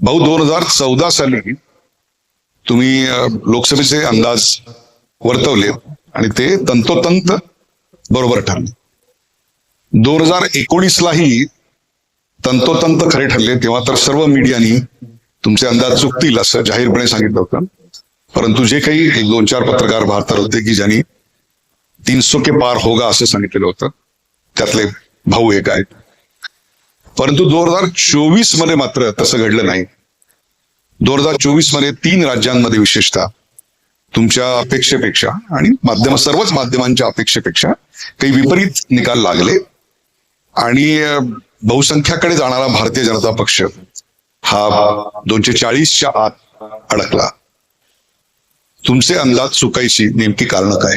भाऊ दोन हजार चौदा साली तुम्ही लोकसभेचे अंदाज वर्तवले आणि ते तंतोतंत बरोबर ठरले. दोन हजार एकोणीसलाही तंतोतंत खरे ठरले तेव्हा तर सर्व मीडियानी तुमचे अंदाज चुकतील असं जाहीरपणे सांगितलं होतं. परंतु जे काही एक दोन चार पत्रकार भारतात होते की ज्यांनी तीन के पार होगा असं सांगितलेलं होतं त्यातले भाऊ एक आहेत. परंतु दोन हजार चोवीसमध्ये मात्र तसं घडलं नाही. दोन हजार चोवीसमध्ये तीन राज्यांमध्ये विशेषतः तुमच्या अपेक्षेपेक्षा आणि माध्यम सर्वच माध्यमांच्या अपेक्षेपेक्षा काही विपरीत निकाल लागले. आणि बहुसंख्याकडे जाणारा भारतीय जनता पक्ष हा दोनशे चाळीसच्या आत अडकला. तुमचे अंदाज चुकायची नेमकी कारण काय?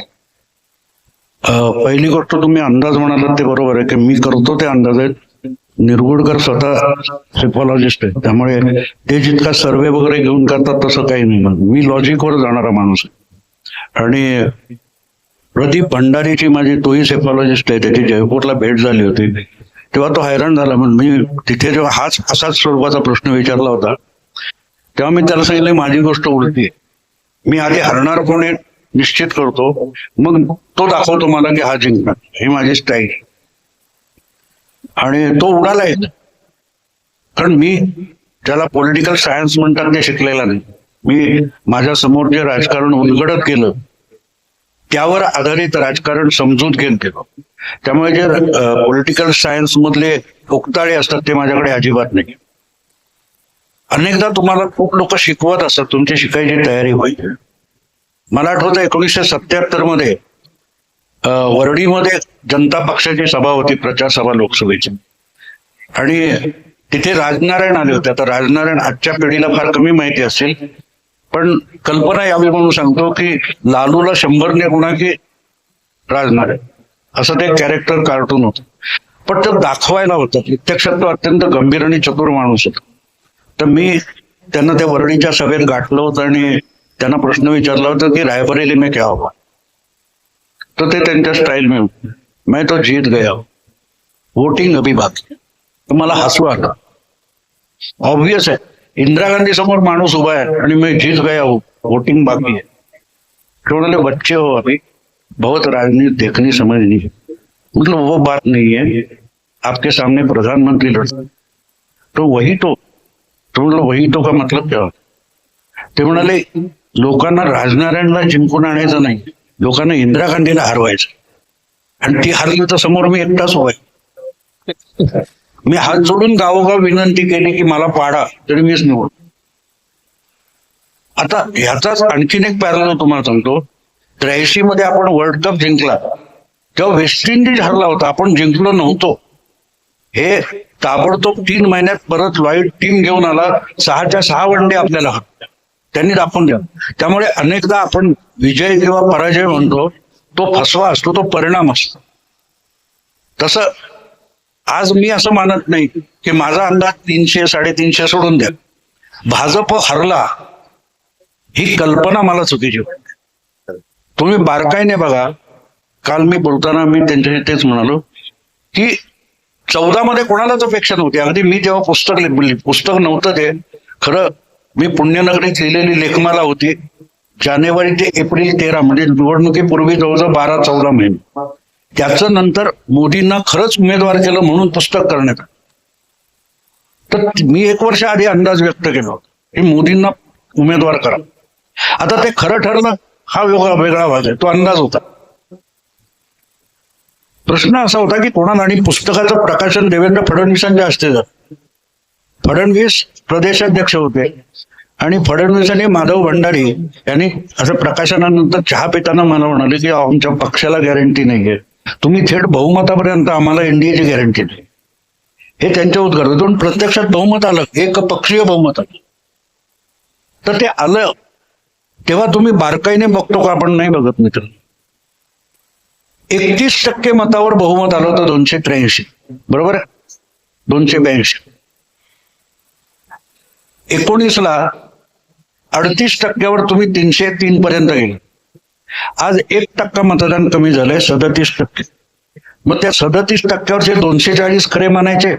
पहिली गोष्ट तुम्ही अंदाज म्हणालात ते बरोबर आहे की मी करतो ते अंदाज आहेत. निरगुडकर स्वतः सेफॉलॉजिस्ट आहे. त्यामुळे ते जितका सर्वे वगैरे घेऊन करतात तसं काही नाही. मग मी लॉजिकवर जाणारा माणूस आहे. आणि प्रदीप भंडारीची माझी तोही सेफॉलॉजिस्ट आहे. त्याची जयपूरला भेट झाली होती. तेव्हा तो हैराण झाला. म्हणून मी तिथे जेव्हा हाच असाच स्वरूपाचा प्रश्न विचारला होता तेव्हा मी त्याला सांगितलं माझी गोष्ट उलटी आहे. मी आधी हरणार कोणी निश्चित करतो. मग तो दाखवतो मला की हा जिंकणार. ही माझी स्टाईल आणि तो उडाला येत कारण मी ज्याला पॉलिटिकल सायन्स म्हणतात ते शिकलेला नाही. मी माझ्यासमोर जे राजकारण उलगडत केलं त्यावर आधारित राजकारण समजून घेत गेलो. त्यामुळे जे पॉलिटिकल सायन्स मधले उक्ताळे असतात ते माझ्याकडे अजिबात नाही. अनेकदा तुम्हाला खूप लोक शिकवत असतात तुमची शिकायची तयारी होईल. मला आठवतं एकोणीसशे सत्याहत्तरमध्ये वरडीमध्ये जनता पक्षाची सभा होती प्रचार सभा लोकसभेची. आणि तिथे राजनारायण आले होते. आता राजनारायण आजच्या पिढीला फार कमी माहिती असेल पण कल्पना यावी म्हणून सांगतो की लालूला शंभरने गुणा की राजनारायण. असं ते कॅरेक्टर कार्टून होतं. पण ते दाखवायला होतं. प्रत्यक्षात तो अत्यंत गंभीर आणि चतुर माणूस होता. तर मी त्यांना त्या वरडीच्या सभेत गाठलं होतं आणि त्यांना प्रश्न विचारला होता की रायबरेली मी क्या हवा तो ते त्यांच्या स्टाईल में मैं तो जीत गया. वोटिंग अभी बाकी तर मला हसू आलं. ऑब्विस आहे इंदिरा गांधी समोर माणूस उभा आहे आणि मैं जीत गया हूँ. वोटिंग बाकी है. तो म्हणाले बच्चे हो अभी. बहुत राजनीति देखनी समझनी है. मतलब वो बात नहीं है. आपके सामने प्रधानमंत्री लड़ते तो वही तो. तो म्हणलं वही तो का मतलब क्या ते म्हणाले, लोकांना राजनारायणला जिंकून आणायचं नाही. लोकांना इंदिरा गांधीला हरवायचं. आणि ती हरली तर समोर मी एकटाच होय मी हात जोडून गावोगाव विनंती केली की मला पाडा तरी मीच निवड. आता ह्याचाच आणखीन एक पॅरल तुम्हाला सांगतो. त्र्याऐंशी मध्ये आपण वर्ल्ड कप जिंकला. तेव्हा वेस्ट इंडिज हरला होता आपण जिंकलो नव्हतो. हे ताबडतोब तीन महिन्यात परत लॉईड टीम घेऊन आला. सहाच्या सहा वनडे आपल्याला हरवल्या. त्यांनी दाखवून द्या त्यामुळे अनेकदा आपण विजय किंवा पराजय म्हणतो तो फसवा असतो तो परिणाम असतो. तसं आज मी असं मानत नाही की माझा अंदाज तीनशे साडेतीनशे सोडून द्या. भाजप हरला ही कल्पना मला चुकीची वाटते. तुम्ही बारकाईने बघा काल मी बोलताना मी त्यांच्याशी तेच म्हणालो की चौदा मध्ये कोणालाच अपेक्षा नव्हती. अगदी मी जेव्हा पुस्तक लिहिली पुस्तक नव्हतं ते. खरं मी पुण्यनगरीत लिहिलेली लेखमाला होती. जानेवारी ते एप्रिल तेरा म्हणजे निवडणुकीपूर्वी जवळजवळ बारा चौदा महिने त्याचं नंतर मोदींना खरंच उमेदवार केलं म्हणून पुस्तक करण्यात आलं. तर मी एक वर्ष आधी अंदाज व्यक्त केला होता की मोदींना उमेदवार करा. आता ते खरं ठरलं हा वेगळा वेगळा भाग आहे तो अंदाज होता. प्रश्न असा होता की कोणाला आणि पुस्तकाचं प्रकाशन देवेंद्र फडणवीसांच्या हस्ते झालं. फडणवीस प्रदेशाध्यक्ष होते. आणि फडणवीस आणि माधव भंडारी यांनी असं प्रकाशनानंतर चहा पिताना मला म्हणाले की आमच्या पक्षाला गॅरंटी नाहीये. तुम्ही थेट बहुमतापर्यंत आम्हाला एनडीएची गॅरंटी नाही हे त्यांच्या उद्गारातून प्रत्यक्षात बहुमत आलं. एक पक्षीय बहुमत आलं. तर ते आलं. तेव्हा तुम्ही बारकाईने बघतो का? आपण नाही बघत मित्र. एकतीस टक्के मतावर बहुमत आलं होतं दोनशे त्र्याऐंशी. बरोबर? आहे दोनशे ब्याऐंशी. एकोणीसला अडतीस टक्क्यावर तुम्ही तीनशे तीन पर्यंत गेले आज एक टक्का मतदान कमी झालंय सदतीस टक्के. मग त्या सदतीस टक्क्यावरचे दोनशे चाळीस खरे मानायचे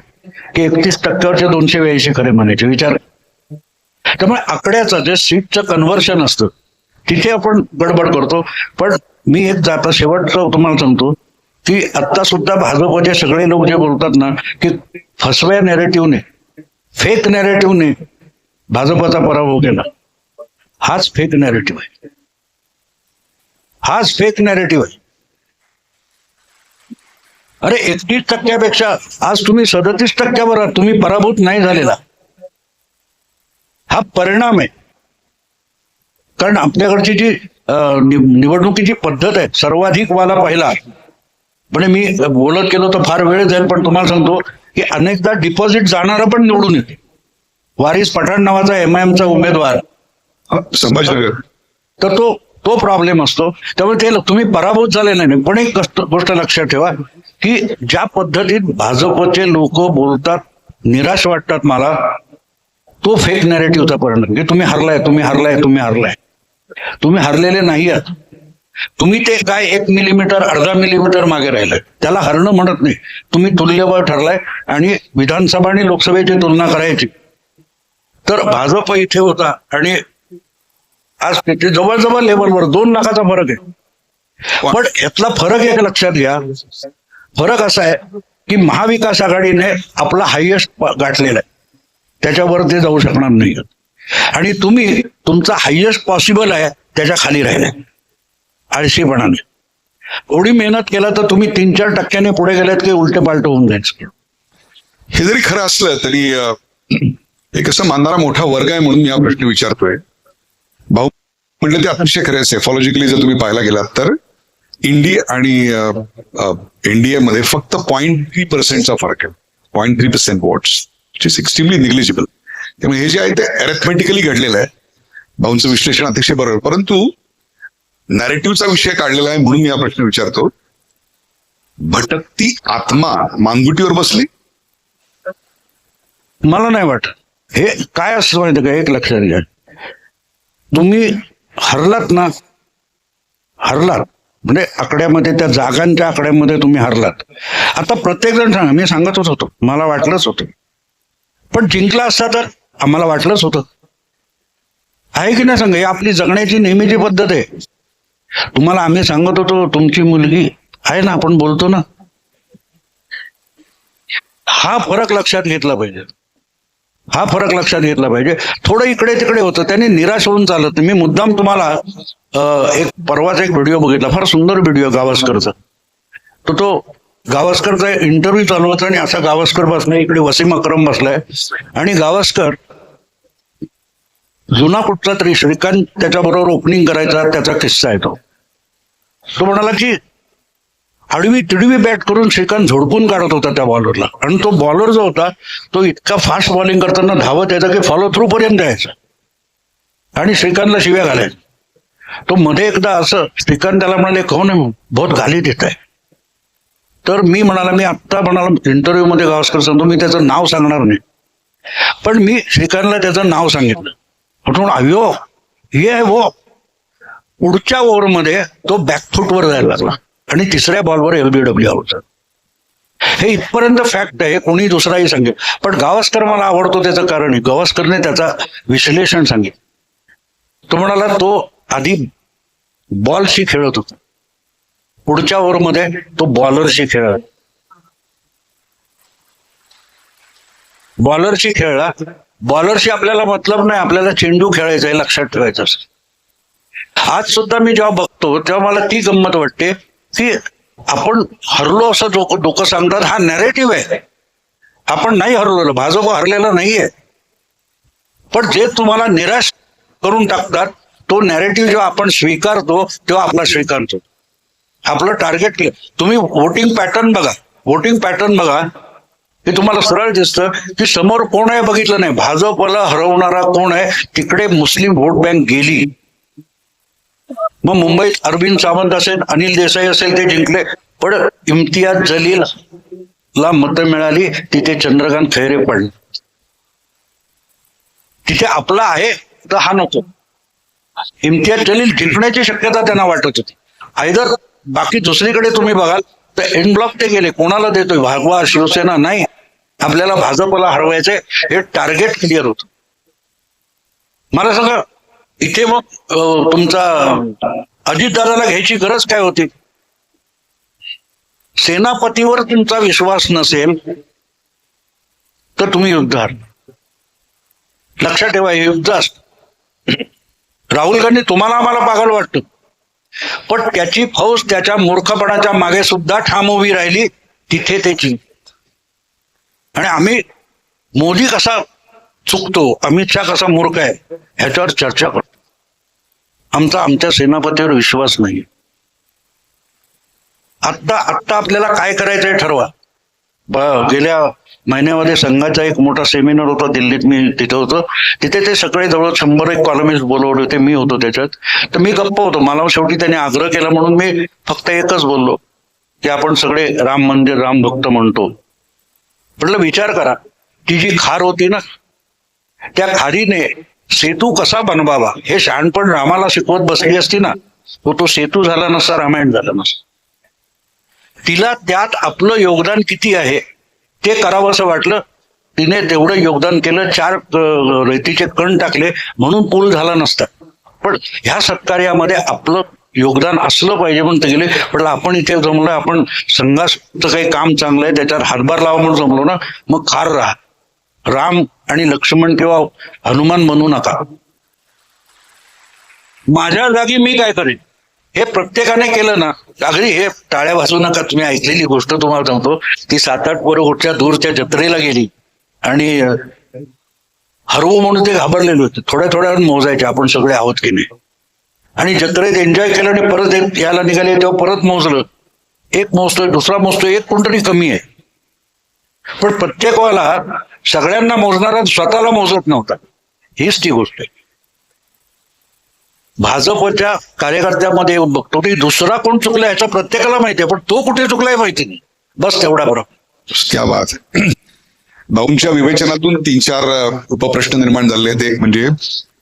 की एकतीस टक्क्यावरचे दोनशे ब्याऐंशी खरे मानायचे विचार. त्यामुळे आकड्याचं जे सीटचं कन्व्हर्शन असतं तिथे आपण गडबड करतो. पण मी एक जाता शेवटचं तुम्हाला सांगतो की आता सुद्धा भाजपचे सगळे लोक जे बोलतात ना की फसव्या नॅरेटिव्हने फेक नॅरेटिव्हने भाजपचा पराभव केला. हाच फेक नॅरेटिव्ह आहे. हाच फेक नॅरेटिव्ह आहे. अरे एकतीस टक्क्यापेक्षा आज तुम्ही सदतीस टक्क्यावर आहात. तुम्ही पराभूत नाही झालेला. हा परिणाम आहे. कारण आपल्याकडची जी निवडणुकीची पद्धत आहे सर्वाधिक वाला पहिला. म्हणजे मी बोलत गेलो तर फार वेळ जाईल पण तुम्हाला सांगतो की अनेकदा डिपॉझिट जाणारा पण निवडून येते. वारिस पठाण नावाचा एम आय एमचा उमेदवार. संभाजीनगर. तर तो तो प्रॉब्लेम असतो. त्यामुळे ते तुम्ही पराभूत झाले नाही. पण एक गोष्ट लक्षात ठेवा की ज्या पद्धतीत भाजपचे लोक बोलतात निराश वाटतात मला तो फेक नॅरेटिव्हचा परिणाम. की तुम्ही हरलाय तुम्ही हरलाय तुम्ही हरलाय. तुम्ही हरलेले नाही आहात तुम्ही ते काय एक मिलीमीटर अर्धा मिलीमीटर मागे राहिलाय. त्याला हरणं म्हणत नाही. तुम्ही तुल्यबळ ठरलाय आणि विधानसभा आणि लोकसभेची तुलना करायची. तर भाजप इथे होता आणि आज तिथे जवळजवळ लेवलवर दोन लाखाचा फरक आहे. पण यातला फरक एक लक्षात घ्या. फरक असा आहे की महाविकास आघाडीने आपला हायएस्ट गाठलेला आहे. त्याच्यावर ते जाऊ शकणार नाही आणि तुम्ही तुमचा हायएस्ट पॉसिबल आहे त्याच्याखाली राहिलाय. आळशीपणाने. एवढी मेहनत केला तर तुम्ही तीन चार टक्क्याने पुढे गेल्यात की उलटे पालट होऊन जायचं. हे जरी खरं असलं तरी एक असं मानणारा मोठा वर्ग आहे म्हणून मी हा प्रश्न विचारतोय. भाऊ म्हटलं ते अतिशय खरे सेफॉलॉजिकली जर तुम्ही पाहायला गेलात तर इंडी आणि एनडीए मध्ये फक्त पॉईंट थ्री पर्सेंटचा फरक आहे. Point three percent what's is extremely negligible त्यामुळे हे जे आहे ते अरेथमेटिकली घडलेलं आहे. भाऊंचं विश्लेषण अतिशय बरोबर परंतु नॅरेटिव्हचा विषय काढलेला आहे म्हणून मी हा प्रश्न विचारतो. भटकती आत्मा मानगुटीवर बसली? मला नाही वाटत. हे काय असतं माहिती का? एक लक्षात घ्या. तुम्ही हरलात ना हरलात. म्हणजे आकड्यामध्ये त्या जागांच्या आकड्यामध्ये तुम्ही हरलात. आता प्रत्येक जण सांगा मी सांगतच होतो. मला वाटलंच होतं. पण जिंकला असता तर आम्हाला वाटलंच होतं. आहे की नाही सांगा? ही आपली जगण्याची नेहमीची पद्धत आहे. तुम्हाला आम्ही सांगत होतो तुमची मुलगी आहे ना आपण बोलतो ना. हा फरक लक्षात घेतला पाहिजे. हा फरक लक्षात घेतला पाहिजे. थोडं इकडे तिकडे होतं. त्यांनी निराश होऊन चालत. मी मुद्दाम तुम्हाला एक परवाचा एक व्हिडिओ बघितला. फार सुंदर व्हिडिओ गावस्करचा. तर तो गावस्करचा इंटरव्ह्यू चालू होता आणि असा गावस्कर बसलाय इकडे वसीम अक्रम बसलाय. आणि गावस्कर जुना कुठचा तरी श्रीकांत त्याच्याबरोबर ओपनिंग करायचा त्याचा किस्सा आहे तो म्हणाला की आडवी तिडवी बॅट करून श्रीकांत झोडपून काढत होता त्या बॉलरला आणि तो बॉलर जो होता तो इतका फास्ट बॉलिंग करताना धावत यायचा की फॉलो थ्रू पर्यंत यायचा. आणि श्रीकांतला शिव्या घालायचा. तो मध्ये एकदा असं श्रीकांत त्याला म्हणाले कोण बहुत घाली देत आहे तर मी म्हणाला मी आत्ता म्हणाला इंटरव्ह्यू मध्ये गावस्कर सांगतो मी त्याचं नाव सांगणार नाही. पण मी श्रीकांतला त्याचं नाव सांगितलं. म्हणून अयो हे आहे वो. पुढच्या ओव्हरमध्ये तो बॅकफुटवर जायला लागला. आणि तिसऱ्या बॉलवर एलबीडब्ल्यू आउट हे इथपर्यंत फॅक्ट आहे कोणी दुसराही सांगेल. पण गावस्कर मला आवडतो त्याचं कारण आहे. गावस्करने त्याचा विश्लेषण सांगितलं. तो म्हणाला तो आधी बॉलशी खेळत होता. पुढच्या ओव्हरमध्ये तो बॉलरशी खेळला. बॉलरशी खेळला. बॉलरशी आपल्याला मतलब नाही आपल्याला चेंडू खेळायचा आहे लक्षात ठेवायचं असं आज सुद्धा मी जेव्हा बघतो तेव्हा मला ती गंमत वाटते की आपण हरलो असं लोक लोक सांगतात हा नॅरेटिव्ह आहे. आपण नाही हरलेलो भाजप हरलेला नाहीये. पण जे तुम्हाला निराश करून टाकतात तो नॅरेटिव्ह जेव्हा आपण स्वीकारतो तेव्हा आपला स्वीकारतो. आपलं टार्गेट तुम्ही वोटिंग पॅटर्न बघा. वोटिंग पॅटर्न बघा. हे तुम्हाला सरळ दिसतं की समोर कोण आहे बघितलं नाही. भाजपला हरवणारा कोण आहे? तिकडे मुस्लिम वोट बँक गेली. मग मुंबईत अरविंद सावंत असेल अनिल देसाई असेल ते जिंकले. पण इम्तियाज जलील ला मतं मिळाली तिथे चंद्रकांत खैरे पडले. तिथे आपला आहे तर हा नको. इम्तियाज जलील जिंकण्याची शक्यता त्यांना वाटत होती. आयदर बाकी दुसरीकडे तुम्ही बघाल तर एन ब्लॉक ते गेले कोणाला देतोय? भागवा शिवसेना नाही. आपल्याला भाजपला हरवायचंय हे टार्गेट क्लिअर होतं. मला सांगा इथे मग तुमचा अजितदादाला घ्यायची गरज काय होती? सेनापतीवर तुमचा विश्वास नसेल तर तुम्ही युद्धार लक्षात ठेवा हे युद्ध असत राहुल गांधी तुम्हाला आम्हाला पागल वाटत. पण त्याची फौज त्याच्या मूर्खपणाच्या मागे सुद्धा ठाम उभी राहिली तिथे त्याची आणि आम्ही मोदी कसा चुकतो. अमित शहा कसा मूर्ख आहे ह्याच्यावर चर्चा करतो आमचा आमच्या सेनापतीवर विश्वास नाही. आत्ता आत्ता आपल्याला काय करायचं आहे ठरवा. ब- गेल्या महिन्यामध्ये संघाचा एक मोठा सेमिनार होता दिल्लीत. मी तिथे होतो. तिथे ते सगळे जवळ शंभर एक कॉलमिस्ट बोलवले होते. मी होतो त्याच्यात. तर मी गप्प होतो. मला शेवटी त्यांनी आग्रह केला म्हणून मी फक्त एकच बोललो की आपण सगळे राम मंदिर राम भक्त म्हणतो. म्हटलं विचार करा. ती जी खार होती ना त्या खाडीने सेतू कसा बनवावा हे शहाणपण रामाला शिकवत बसली असती ना तो तो सेतू झाला नसता रामायण झालं नसता. तिला त्यात आपलं योगदान किती आहे ते करावं असं वाटलं. तिने तेवढं योगदान केलं चार रेतीचे कण टाकले म्हणून पूल झाला नसता. पण ह्या सत्कार्यामध्ये आपलं योगदान असलं पाहिजे म्हणून ते गेले. म्हटलं आपण इथे जमलो आपण संघाचं काही काम चांगलं आहे त्याच्यात हातभार लावा म्हणून जमलो ना मग खार राहा. राम आणि लक्ष्मण किंवा हनुमान म्हणू नका. माझ्या जागी मी काय करेन? हे प्रत्येकाने केलं ना अगदी हे टाळ्या वाचू नका. तुम्ही ऐकलेली गोष्ट तुम्हाला सांगतो. ती सात आठ पोरं कुठच्या दूरच्या जत्रेला गेली. आणि हरवू म्हणून ते घाबरलेले होते. थोड्या थोड्या मोजायचे आपण सगळे आहोत की नाही. आणि जत्रेत एन्जॉय केलं आणि परत एक यायला निघाले तेव्हा परत मोजलं. एक मोजतोय दुसरा मोजतोय एक कोणतरी कमी आहे. पण प्रत्येक वेळेला सगळ्यांना मोजणारा स्वतःला मोजत नव्हता. हीच ती गोष्ट आहे. भाजपच्या कार्यकर्त्यामध्ये येऊन बघतो की दुसरा कोण चुकला याचा प्रत्येकाला माहिती आहे पण तो कुठे चुकलाय माहिती नाही. बस तेवढा बरोबर क्या भाऊंच्या विवेचनातून तीन चार उपप्रश्न निर्माण झाले आहेत. एक म्हणजे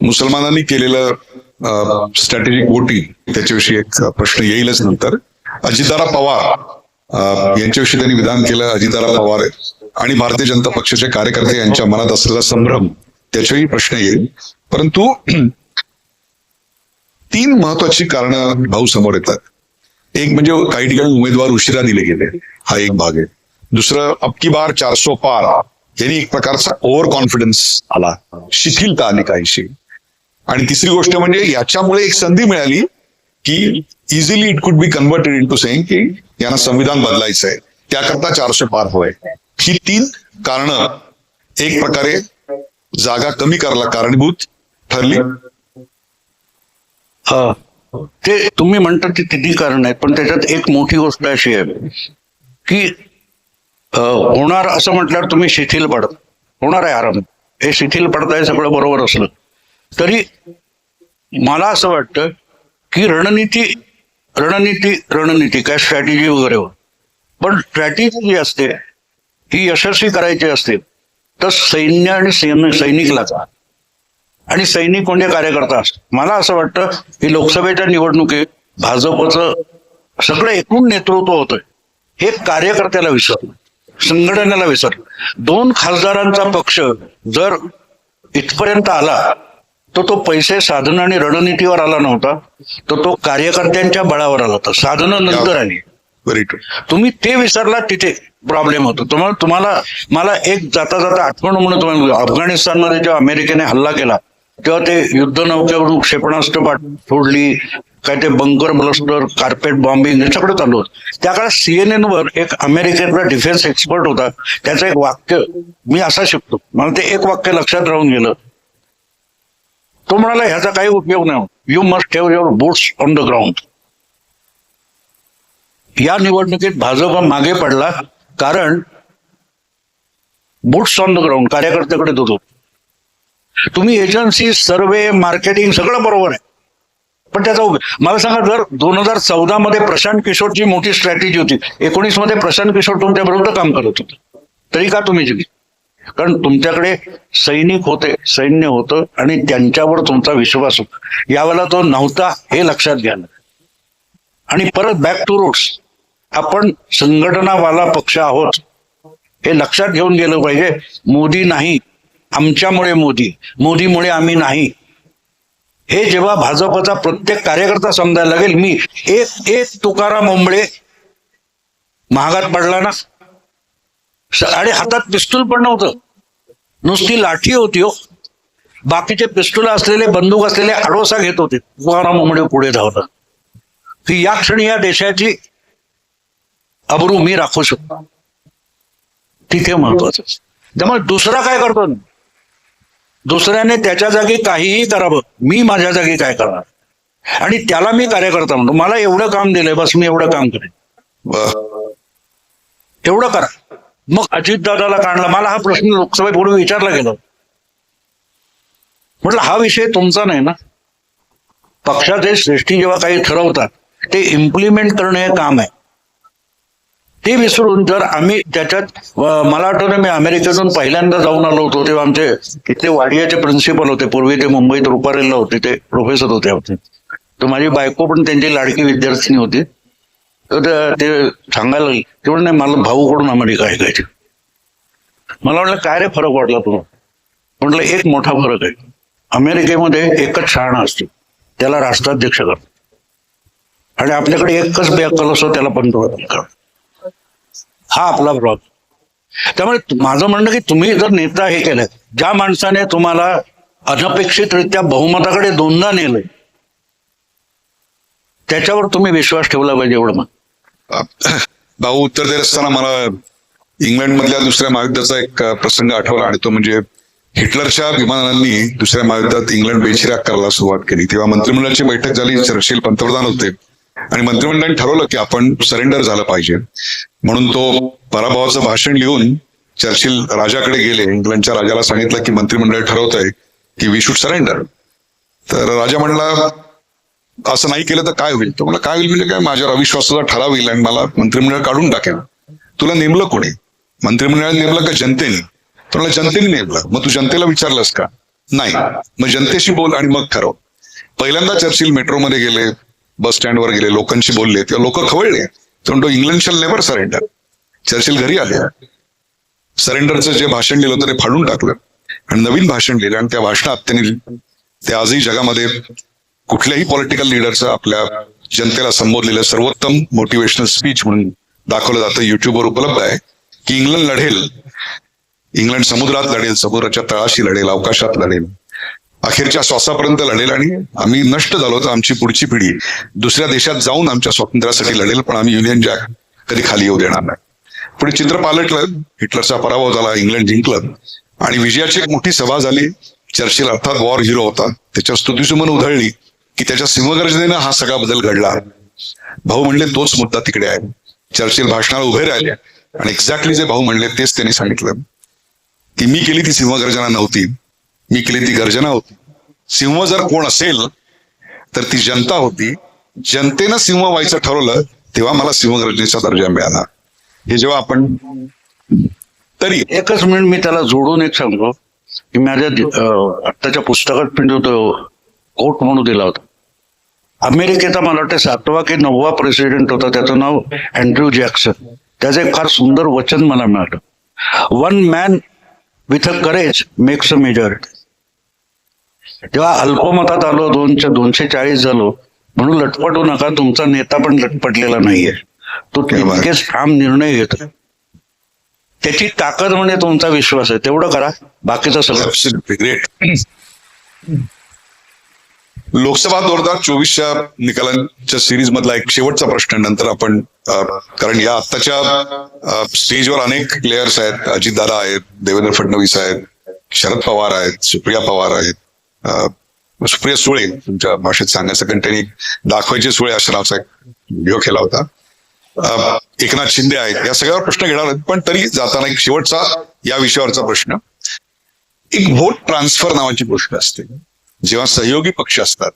मुसलमानांनी केलेलं स्ट्रॅटेजिक वोटिंग त्याच्याविषयी एक प्रश्न येईलच नंतर. अजितदारा पवार यांच्याविषयी त्यांनी विधान केलं. अजितदारा पवार आणि भारतीय जनता पक्षाचे कार्यकर्ते यांच्या मनात असलेला संभ्रम त्याच्याही प्रश्न येईल. परंतु तीन महत्वाची कारणं भाऊ समोर येतात. एक म्हणजे काही ठिकाणी उमेदवार उशिरा दिले गेले. हा एक भाग आहे. दुसरं अबकी बार चारसो पार. यांनी एक प्रकारचा ओव्हर कॉन्फिडन्स आला. शिथिलता आली काहीशी. आणि तिसरी गोष्ट म्हणजे याच्यामुळे एक संधी मिळाली की easily it could be converted into Seng की यांना संविधान बदलायचं आहे त्याकरता चारशे पार हवंय. ही तीन कारण एक प्रकारे जागा कमी करायला कारणीभूत ठरली. ते तुम्ही म्हणता ते तिन्ही कारण आहेत पण त्याच्यात एक मोठी गोष्ट अशी आहे की होणार असं म्हटल्यावर तुम्ही शिथिल पडत होणार आहे आराम. हे शिथिल पडताय सगळं बरोबर असलं. तरी मला असं वाटतं की रणनीती रणनीती रणनीती काय स्ट्रॅटेजी वगैरे हो. पण स्ट्रॅटेजी जी असते ही यशस्वी करायची असते तर सैन्य आणि सैन्य सैनिक लागतात आणि सैनिक म्हणजे कार्यकर्ता? असतात मला असं वाटतं की लोकसभेच्या निवडणुकीत भाजपचं सगळं एकूण नेतृत्व होतंय. हे कार्यकर्त्याला विसरलं संघटनेला विसरलं. दोन खासदारांचा पक्ष जर इथपर्यंत आला तर तो पैसे साधन आणि रणनीतीवर आला नव्हता तर तो कार्यकर्त्यांच्या बळावर आला होता. साधनं नंतर आली. व्हेरी ट्रू तुम्ही ते विसरलात तिथे प्रॉब्लेम होतो. तुम्हाला तुम्हाला मला एक जाता जाता आठवण म्हणून तुम्हाला अफगाणिस्तानमध्ये जेव्हा अमेरिकेने हल्ला केला तेव्हा ते युद्ध नौकेवरून क्षेपणास्त्र सोडली काय ते बंकर ब्लस्टर कार्पेट बॉम्बिंग हे सगळं चालू होतं. त्या काळात सीएनएन वर एक अमेरिकेतला डिफेन्स एक्सपर्ट होता. त्याचं एक वाक्य मी असा शिकतो. मला ते एक वाक्य लक्षात राहून गेलं. तो म्हणाला ह्याचा काही उपयोग नाही you must have your boots on the ground या निवडणुकीत भाजप मागे पडला कारण बुट्स ऑन द ग्राउंड कार्यकर्त्याकडे होतो. तुम्ही एजन्सी सर्वे मार्केटिंग सगळं बरोबर आहे. पण त्याचा उपयोग मला सांगा जर दोन हजार चौदा मध्ये प्रशांत किशोरची मोठी स्ट्रॅटेजी होती एकोणीसमध्ये प्रशांत किशोर तुमच्या बरोबर काम करत होते. तरी का तुम्ही जिंकले? कारण तुमच्याकडे सैनिक होते सैन्य होतं आणि त्यांच्यावर तुमचा विश्वास होता. यावेळेला तो नव्हता हे लक्षात घ्या आणि परत बॅक टू रोड्स आपण संघटनावाला पक्ष आहोत हे लक्षात घेऊन गेलं पाहिजे मोदी नाही आमच्यामुळे मोदी मोदीमुळे आम्ही नाही. हे जेव्हा भाजपचा प्रत्येक कार्यकर्ता समजायला लागेल मी एक एक तुकाराम मुंबळे महागात पडला ना. स- आणि हातात पिस्तूल पण नव्हतं. नुसती लाठी होती हो. बाकीचे पिस्तूल असलेले बंदूक असलेले आडोसा घेत होते. तुकाराम मुंबळे पुढे धावला. ही या क्षणी या देशाची अब्रू मी राखू शकतो तिथे महत्वाचं त्यामुळे दुसरा काय करतो? दुसऱ्याने त्याच्या जागी काहीही करावं. मी माझ्या जागी काय करणार? आणि त्याला मी कार्यकर्ता म्हणतो. मला एवढं काम दिलंय बस मी एवढं काम करेन. एवढं करा. मग अजितदादाला काढला. मला हा प्रश्न लोकसभेपूर्वी विचारला गेला. म्हटलं हा विषय तुमचा नाही ना? पक्षाचे श्रेष्ठी जेव्हा काही ठरवतात ते इम्प्लिमेंट करणं हे काम आहे. ते विसरून जर आम्ही त्याच्यात मला आठवतं मी अमेरिकेतून पहिल्यांदा जाऊन आलो होतो तेव्हा आमचे तिथले वाडियाचे प्रिन्सिपल होते. पूर्वी ते मुंबईत रुपारेला होते ते प्रोफेसर होते आमचे. तर माझी बायको पण त्यांची लाडकी विद्यार्थिनी होती. तर ते- सांगायला लागले ते "नाही, मला भाऊकडून अमेरिका ऐकायची. मला वाटलं काय रे फरक वाटला तुला? म्हटलं एक मोठा फरक आहे. अमेरिकेमध्ये एकच शाळा असते. त्याला राष्ट्राध्यक्ष करतात. आणि आपल्याकडे एकच बॅकल असतो त्याला पंतप्रधान करतो हा आपला प्रॉब्लेम. त्यामुळे माझं म्हणणं की तुम्ही जर नेता हे केलं ज्या माणसाने तुम्हाला अनपेक्षितरित्या बहुमताकडे दोनदा नेलंय त्याच्यावर तुम्ही विश्वास ठेवला पाहिजे एवढं मग भाऊ उत्तर देत असताना मला इंग्लंड मधल्या दुसऱ्या महायुद्धाचा एक प्रसंग आठवला आणि तो म्हणजे हिटलरच्या विमानांनी दुसऱ्या महायुद्धात इंग्लंड बेचिराग करायला सुरुवात केली. तेव्हा मंत्रिमंडळाची बैठक झाली चर्चिल पंतप्रधान होते. आणि मंत्रिमंडळाने ठरवलं की आपण सरेंडर झालं पाहिजे. म्हणून तो पराभवाचं भाषण लिहून चर्चिल राजाकडे गेले. इंग्लंडच्या राजाला सांगितलं की मंत्रिमंडळ ठरवत आहे की वी शुड सरेंडर तर राजा म्हणला असं नाही केलं तर काय होईल? तो मला काय होईल म्हणजे काय? माझ्यावर अविश्वासाचा ठराव होईल आणि मला मंत्रिमंडळ काढून टाकेल. तुला नेमलं कोणी? मंत्रिमंडळाने नेमलं का जनतेने? तर मला जनतेने नेमलं. मग तू जनतेला विचारलंस का? नाही. मग जनतेशी बोल आणि मग ठरव. पहिल्यांदा चर्चिल मेट्रोमध्ये गेले. बस स्टँडवर गेले लोकांशी बोलले तेव्हा लोक खवळले तर म्हणतो England shall never surrender Churchill घरी आले. सरेंडरचं जे भाषण लिहिलं होतं ते फाडून टाकलं. आणि नवीन भाषण लिहिलं आणि त्या भाषणात त्यांनी ते आजही जगामध्ये कुठल्याही पॉलिटिकल लिडरचं आपल्या जनतेला संबोधलेलं सर्वोत्तम मोटिवेशनल स्पीच म्हणून दाखवलं जातं युट्यूबवर उपलब्ध आहे. की इंग्लंड लढेल. इंग्लंड समुद्रात लढेल समुद्राच्या तळाशी लढेल अवकाशात लढेल. अखेरच्या श्वासापर्यंत लढेल आणि आम्ही नष्ट झालो तर आमची पुढची पिढी. दुसऱ्या देशात जाऊन आमच्या स्वातंत्र्यासाठी लढेल पण आम्ही युनियन जॅक कधी खाली येऊ देणार नाही. पुढे चित्र पालटलं हिटलरचा पराभव झाला इंग्लंड जिंकलं आणि विजयाची एक मोठी सभा झाली. चर्चिल अर्थात वॉर हिरो होता. त्याच्या स्तुतीसुमन उधळली की त्याच्या सिंहगर्जनेनं हा सगळा बदल घडला. भाऊ म्हणले तोच मुद्दा तिकडे आहे. चर्चिल भाषणाला उभे राहिले आणि एक्झॅक्टली जे भाऊ म्हणले तेच त्यांनी सांगितलं. की मी केली ती सिंहगर्जना नव्हती. मी केली ती गर्जना होती. सिंह जर कोण असेल तर ती जनता होती. जनतेनं सिंह व्हायचं ठरवलं तेव्हा मला सिंहगर्जनेचा दर्जा मिळाला. हे जेव्हा आपण तरी एकच मिनिट मी त्याला जोडून एक सांगतो. की माझ्या आत्ताच्या पुस्तकात पण तो कोट म्हणून दिला होता. अमेरिकेचा मला वाटतं सातवा की नववा प्रेसिडेंट होता. त्याचं नाव अँड्र्यू जॅक्सन त्याचं एक फार सुंदर वचन मला मिळालं. One man with a courage makes a majority जेव्हा अल्पमतात आलो दोनशे दोनशे चाळीस झालो. म्हणून लटपटू नका तुमचा नेता पण लटपटलेला नाहीये. तो तितकेच ठाम निर्णय घेतो त्याची ताकद म्हणजे तुमचा विश्वास आहे. तेवढं करा. बाकीचं सगळं ग्रेट लोकसभा दोन हजार चोवीसच्या निकालांच्या सिरीज मधला एक शेवटचा प्रश्न नंतर आपण कारण या आत्ताच्या स्टेजवर अनेक प्लेयर्स आहेत. अजितदादा आहेत देवेंद्र फडणवीस आहेत शरद पवार आहेत सुप्रिया पवार आहेत. सुप्रिया सुळे तुमच्या भाषेत सांगायचं कारण त्यांनी दाखवायचे सुळे अशा नावाचा एक व्हिडिओ केला होता. एकनाथ शिंदे आहेत या सगळ्यावर प्रश्न घेणार आहेत पण तरी जाताना एक शेवटचा या विषयावरचा प्रश्न. एक व्होट ट्रान्सफर नावाची गोष्ट असते. जेव्हा सहयोगी पक्ष असतात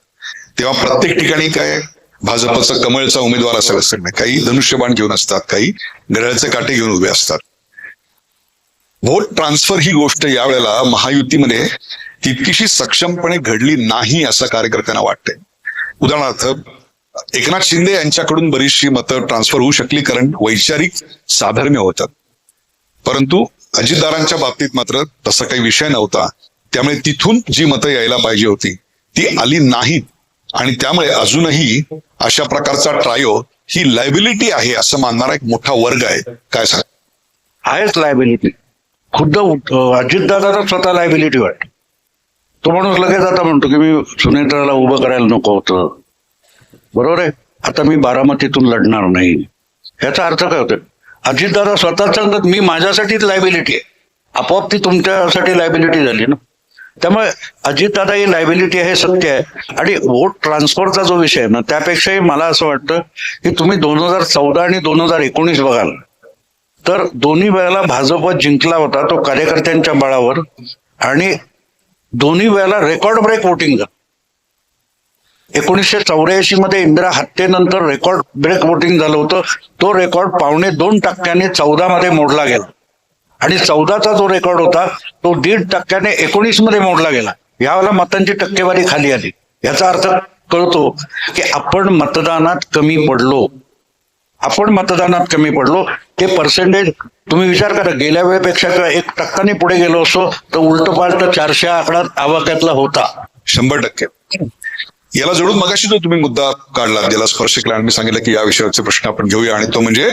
तेव्हा प्रत्येक ठिकाणी काय भाजपचं कमळचा उमेदवार असेल असं नाही. काही धनुष्यबाण घेऊन असतात काही घड्याळचे काटे घेऊन उभे असतात. व्होट ट्रान्सफर ही गोष्ट यावेळेला महायुतीमध्ये तितकीशी सक्षमपणे घडली नाही असं कार्यकर्त्यांना वाटतंय. उदाहरणार्थ एकनाथ शिंदे यांच्याकडून बरीचशी मतं ट्रान्सफर होऊ शकली कारण वैचारिक साधर्म्य होतात परंतु अजितदारांच्या बाबतीत मात्र तसा काही विषय नव्हता. त्यामुळे तिथून जी मतं यायला पाहिजे होती ती आली नाहीत. आणि त्यामुळे अजूनही अशा प्रकारचा ट्रायो ही लायबिलिटी आहे असं मानणारा एक मोठा वर्ग आहे. काय सांग आहेच लायबिलिटी खुद्द अजितदादा स्वतः लायबिलिटी वाटते. तो माणूस लगेच आता म्हणतो की मी सुनेत्राला उभं करायला नको होतं. बरोबर आहे? आता मी बारामतीतून लढणार नाही. याचा अर्थ काय होतो अजितदादा स्वतःच सांगतात मी माझ्यासाठीच लायबिलिटी आहे. आपोआप ती तुमच्यासाठी लायबिलिटी झाली ना. त्यामुळे अजितदादा ही लायबिलिटी आहे सत्य आहे. आणि वोट ट्रान्सफरचा जो विषय आहे ना त्यापेक्षाही मला असं वाटतं की तुम्ही दोन हजार चौदा आणि दोन हजार एकोणीस बघाल. तर दोन्ही वेळेला भाजप जिंकला होता तो कार्यकर्त्यांच्या बळावर आणि दोन्ही वेळेला रेकॉर्ड ब्रेक वोटिंग झालं. एकोणीसशे चौऱ्याऐंशी मध्ये इंदिरा हत्येनंतर रेकॉर्ड ब्रेक वोटिंग झालं होतं. तो रेकॉर्ड पावणे दोन टक्क्याने चौदा मध्ये मोडला गेला. आणि चौदाचा जो रेकॉर्ड होता तो दीड टक्क्याने एकोणीसमध्ये मोडला गेला. यावेळेला मतांची टक्केवारी खाली आली. याचा अर्थ कळतो की आपण मतदानात कमी पडलो. आपण मतदानात कमी पडलो. ते पर्सेंटेज तुम्ही विचार करा गेल्या वेळेपेक्षा एक टक्काने पुढे गेलो असतो तर उलट पालट चारशे आकडा आवाक्यातला होता. शंभर टक्के. याला जोडून मगाशी जो तुम्ही मुद्दा काढला ज्याला स्पर्श केला आणि मी सांगितलं की या विषयाचे प्रश्न आपण घेऊया आणि तो म्हणजे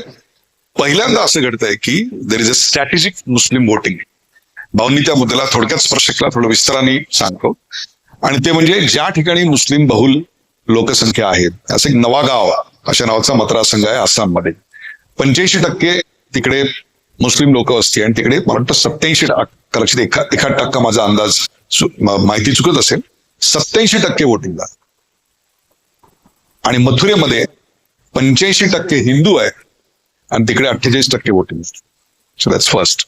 पहिल्यांदा असं घडतंय की there is a strategic Muslim voting भाऊंनी त्या मुद्द्याला थोडक्यात स्पर्श केला थोडं विस्ताराने सांगतो. आणि ते म्हणजे ज्या ठिकाणी मुस्लिम बहुल लोकसंख्या आहे असं एक नवा गाव अशा नावाचा मतदारसंघ आहे आसाममध्ये. पंच्याऐंशी टक्के तिकडे मुस्लिम लोक असते आणि तिकडे मला वाटतं सत्याऐंशी कदाचित एका एखाद टक्का माझा अंदाज माहिती चुकत असेल सत्याऐंशी टक्के वोटिंग आणि मथुरेमध्ये पंच्याऐंशी टक्के हिंदू आहे आणि तिकडे अठ्ठेचाळीस टक्के voting so that's first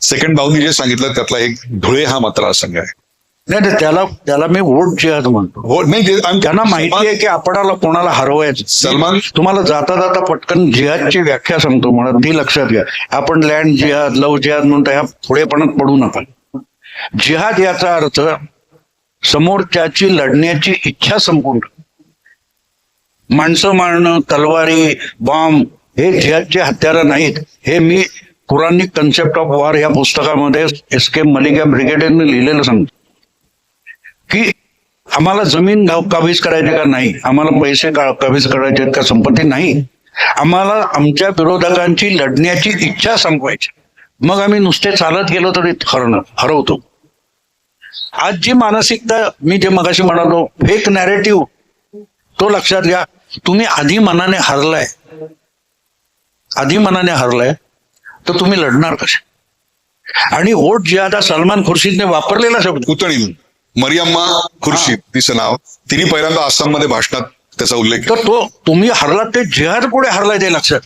second भाऊनी जे सांगितलं त्यातला एक धुळे हा मतदारसंघ आहे. नाही त्याला त्याला मी वोट जिहाद म्हणतो. त्यांना माहिती आहे की आपणाला कोणाला हरवायचं सलमान- तुम्हाला जाता जाता पटकन जिहादची व्याख्या सांगतो मला ती लक्षात घ्या. आपण लँड जिहाद लव जिहाद म्हणतो ह्या पुढेपणात पडू नका. जिहाद याचा अर्थ समोरच्याची लढण्याची इच्छा संपून. माणसं मारणं तलवारी बॉम्ब हे जिहादचे हत्यारं नाहीत. हे मी पुराणिक कन्सेप्ट ऑफ वॉर या पुस्तकामध्ये एस के मलिक या ब्रिगेडियरने लिहिलेलं सांगतो. की आम्हाला जमीन गाव काबीज करायची का नाही? आम्हाला पैसे काबीज करायचे आहेत का? संपत्ती नाही. आम्हाला आमच्या विरोधकांची लढण्याची इच्छा संपवायची. मग आम्ही नुसते चालत गेलो तरी हरणं हरवतो आज जी मानसिकता मी जे मगाशी म्हणालो फेक नॅरेटिव्ह तो लक्षात घ्या. तुम्ही आधी मनाने हरलाय आधी मनाने हरलाय तर तुम्ही लढणार कसे? आणि वोट जे आता सलमान खुर्शीदने वापरलेला शब्द पुतळी मरियम्मा खुर्शीद तिचं नाव. तिने पहिल्यांदा आसाममध्ये भाषणात त्याचा उल्लेख. तर तो तुम्ही हरलात ते जिहाद पुढे हरलाय ते लक्षात.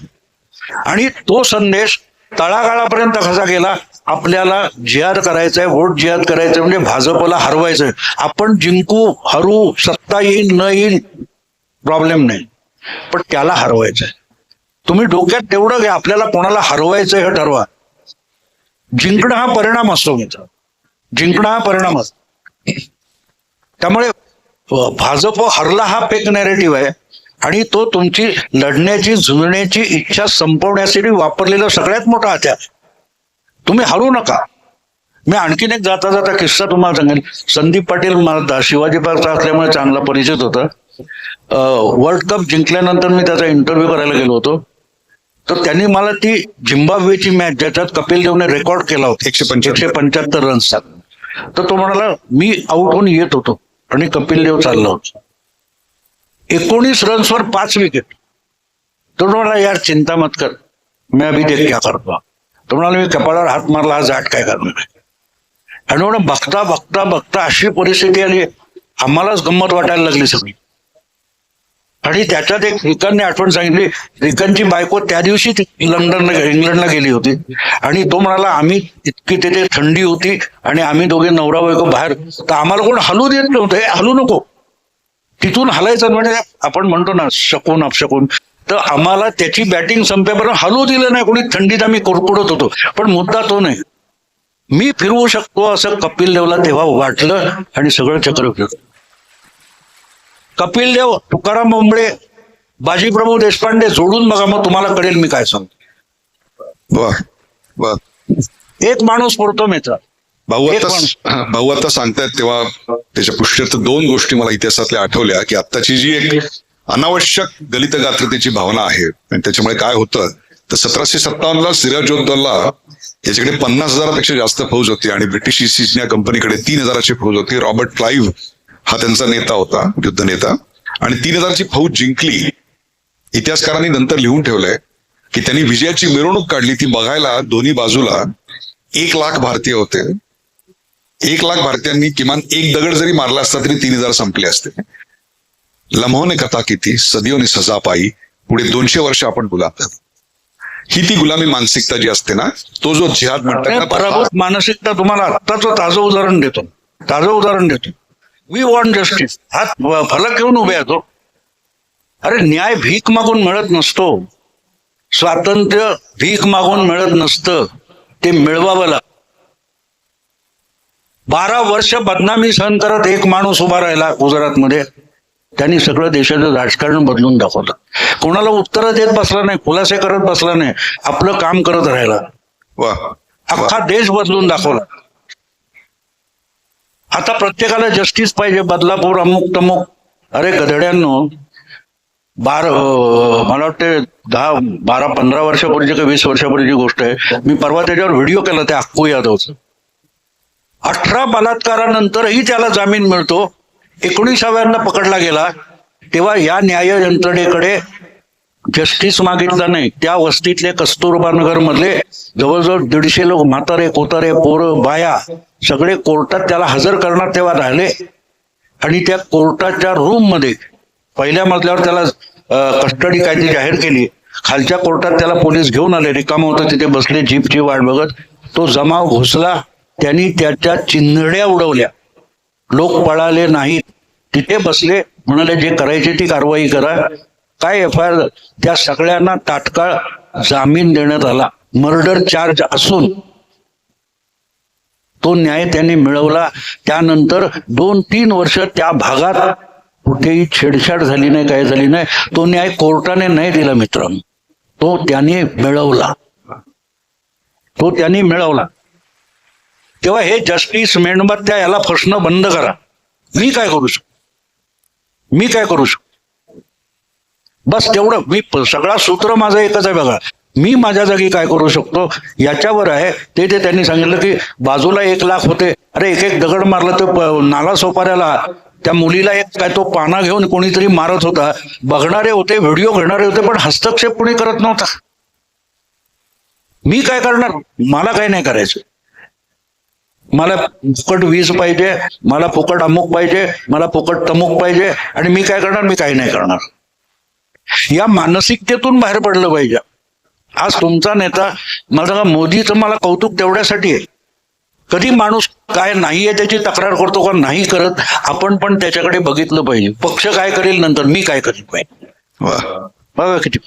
आणि तो संदेश तळागाळापर्यंत कसा गेला? आपल्याला जिहाद करायचंय वोट जिहाद करायचंय म्हणजे भाजपला हरवायचंय. आपण जिंकू हरू सत्ता येईल न येईल प्रॉब्लेम नाही. पण त्याला हरवायचंय. तुम्ही डोक्यात तेवढं घ्या आपल्याला कोणाला हरवायचंय हे ठरवा. जिंकणं हा परिणाम असतो मित्र. जिंकणं हा परिणाम असतो. त्यामुळे भाजप हरला हा फेक नॅरेटिव्ह आहे. आणि तो तुमची लढण्याची झुंजण्याची इच्छा संपवण्यासाठी वापरलेला सगळ्यात मोठा हत्यार. तुम्ही हरू नका. मी आणखीन एक जाता जाता किस्सा तुम्हाला सांगेल संदीप पाटील मला शिवाजी पार्कचा असल्यामुळे चांगला परिचित होता. वर्ल्ड कप जिंकल्यानंतर मी त्याचा इंटरव्ह्यू करायला गेलो होतो. तर त्यांनी मला ती झिम्बाब्वेची मॅच ज्याच्यात कपिल देवने रेकॉर्ड केला होता. एकशे पंच्याहत्तर. रन्सचा तर तो म्हणाला मी आउट होऊन येत होतो आणि कपिल देव चालला होता. एकोणीस रन्सवर पाच विकेट तो म्हणाला यार चिंता मत कर. मी अभि देख क्या करतो. तो म्हणाला मी कपाळावर हात मारला हा जाट काय करणार आणि म्हणून बघता बघता बघता अशी परिस्थिती आली आम्हालाच गंमत वाटायला लागली सगळी. आणि त्याच्यात एक श्रीकांतने आठवण सांगितली श्रीकांतची बायको त्या दिवशी लंडनला इंग्लंडला गेली होती. आणि तो म्हणाला आम्ही इतकी तिथे थंडी होती आणि आम्ही दोघे नवरा बायको बाहेर तर आम्हाला कोण हलू देत नव्हतं. हलू नको. तिथून हलायचं म्हणजे आपण म्हणतो ना शकून. अपशकून तर आम्हाला त्याची बॅटिंग संपेपर्यंत हलू दिलं नाही. कोणी थंडीत आम्ही कुरकुडत होतो. पण मुद्दा तो नाही. मी फिरवू शकतो असं कपिल देवला तेव्हा वाटलं आणि सगळं चक्र फिरलं कपिल देव तुकाराम बोंबडे बाजीप्रभू देशपांडे जोडून बघा मग तुम्हाला कळेल मी काय सांगतो. बर बर. एक माणूस पडतो मित्र. भाऊ आता भाऊ आता सांगतायत तेव्हा त्याच्या पुष्टीर्थ दोन गोष्टी मला इतिहासातल्या आठवल्या की आत्ताची जी एक अनावश्यक दलित गात्रतेची भावना आहे आणि त्याच्यामुळे काय होतं तर सतराशे सत्तावन्नला सिराजोद्दौला याच्याकडे पन्नास हजारापेक्षा जास्त फौज होती आणि ब्रिटिश ईस्ट इंडिया कंपनीकडे तीन हजाराची फौज होती. रॉबर्ट क्लाईव्ह हा त्यांचा नेता होता युद्ध नेता. आणि तीन हजारची फौज जिंकली. इतिहासकारांनी नंतर लिहून ठेवलंय की त्यांनी विजयाची मिरवणूक काढली. ती बघायला दोन्ही बाजूला एक लाख भारतीय होते. एक लाख भारतीयांनी किमान एक दगड जरी मारला असता तरी तीन हजार संपले असते. लम्होने कथा किती सदियोने सजा पाई. पुढे दोनशे वर्ष आपण गुलाम ही ती गुलामी मानसिकता जी असते ना तो जो जिहाद म्हणतात पराभूत मानसिकता तुम्हाला आत्ताच ताजं उदाहरण देतो. ताजं उदाहरण देतो. वी वॉन्ट जस्टिस हा फलक घेऊन उभे आहे तो अरे न्याय भीक मागून मिळत नसतो. स्वातंत्र्य भीक मागून मिळत नसतं. ते मिळवावं लागतं. बारा वर्ष बदनामी सहन करत एक माणूस उभा राहिला गुजरातमध्ये. त्यांनी सगळं देशाचं राजकारण बदलून दाखवलं. कोणाला उत्तरं देत बसला नाही खुलासे करत बसला नाही आपलं काम करत राहिला. अख्खा देश बदलून दाखवला. आता प्रत्येकाला जस्टिस पाहिजे बदलापूर अमुक तमुक. अरे गधड्यांनो बारा मला वाटते दहा बारा पंधरा वर्षापूर्वीची का वीस वर्षापूर्वीची गोष्ट आहे मी परवा त्याच्यावर व्हिडिओ केला त्या अक्कू यादवचं. अठरा बलात्कारानंतरही त्याला जामीन मिळतो. एकोणीसाव्यांना पकडला गेला तेव्हा या न्याय यंत्रणेकडे जस्टिस मागितला नाही. त्या वस्तीतले कस्तुरबा नगर मधले जवळजवळ दीडशे लोक म्हातारे कोतारे पोरं बाया सगळे कोर्टात त्याला हजर करणार तेव्हा राहिले. आणि त्या कोर्टाच्या रूममध्ये पहिल्या मजल्यावर त्याला कस्टडी कायदे जाहीर केली. खालच्या कोर्टात त्याला पोलीस घेऊन आले. रिकाम होतं तिथे बसले जीपची वाट बघत. तो जमाव घुसला. त्यांनी त्याच्या चिंधड्या उडवल्या. लोक पळाले नाहीत. तिथे बसले. म्हणाले जे करायचे ती कारवाई करा. काय एफ आय आर त्या सगळ्यांना तात्काळ जामीन देण्यात आला. मर्डर चार्ज असून तो न्याय त्याने मिळवला. त्यानंतर दोन तीन वर्ष त्या भागात कुठेही छेडछाड झाली नाही काय झाली नाही. तो न्याय कोर्टाने नाही दिला मित्रांनो. तो त्याने मिळवला. तो त्यांनी मिळवला. तेव्हा हे जस्टिस मेणबत्त्या याला फसणं बंद करा. मी काय करू शकतो? मी काय करू शकतो? बस तेवढं. मी सगळा सूत्र माझं एकच आहे बघा. मी माझ्या जागी काय करू शकतो? याच्यावर आहे. ते ते त्यांनी सांगितलं की बाजूला एक लाख होते. अरे एक एक दगड मारला तो नाला सोपाऱ्याला. त्या मुलीला एक काय तो पाना घेऊन कोणीतरी मारत होता. बघणारे होते व्हिडिओ घेणारे होते पण हस्तक्षेप कोणी करत नव्हता. मी काय करणार? मला काय नाही करायचं. मला फुकट वीज पाहिजे मला फुकट अमुक पाहिजे मला फुकट तमुक पाहिजे आणि मी काय करणार? मी काही नाही करणार. या मानसिकतेतून बाहेर पडलं पाहिजे. आज तुमचा नेता मला सांगा मोदीचं मला कौतुक तेवढ्यासाठी आहे. कधी माणूस काय नाही आहे त्याची तक्रार करतो का नाही करत आपण पण त्याच्याकडे बघितलं पाहिजे. पक्ष काय करेल नंतर मी काय करेल पाहिजे. वा. बघा किती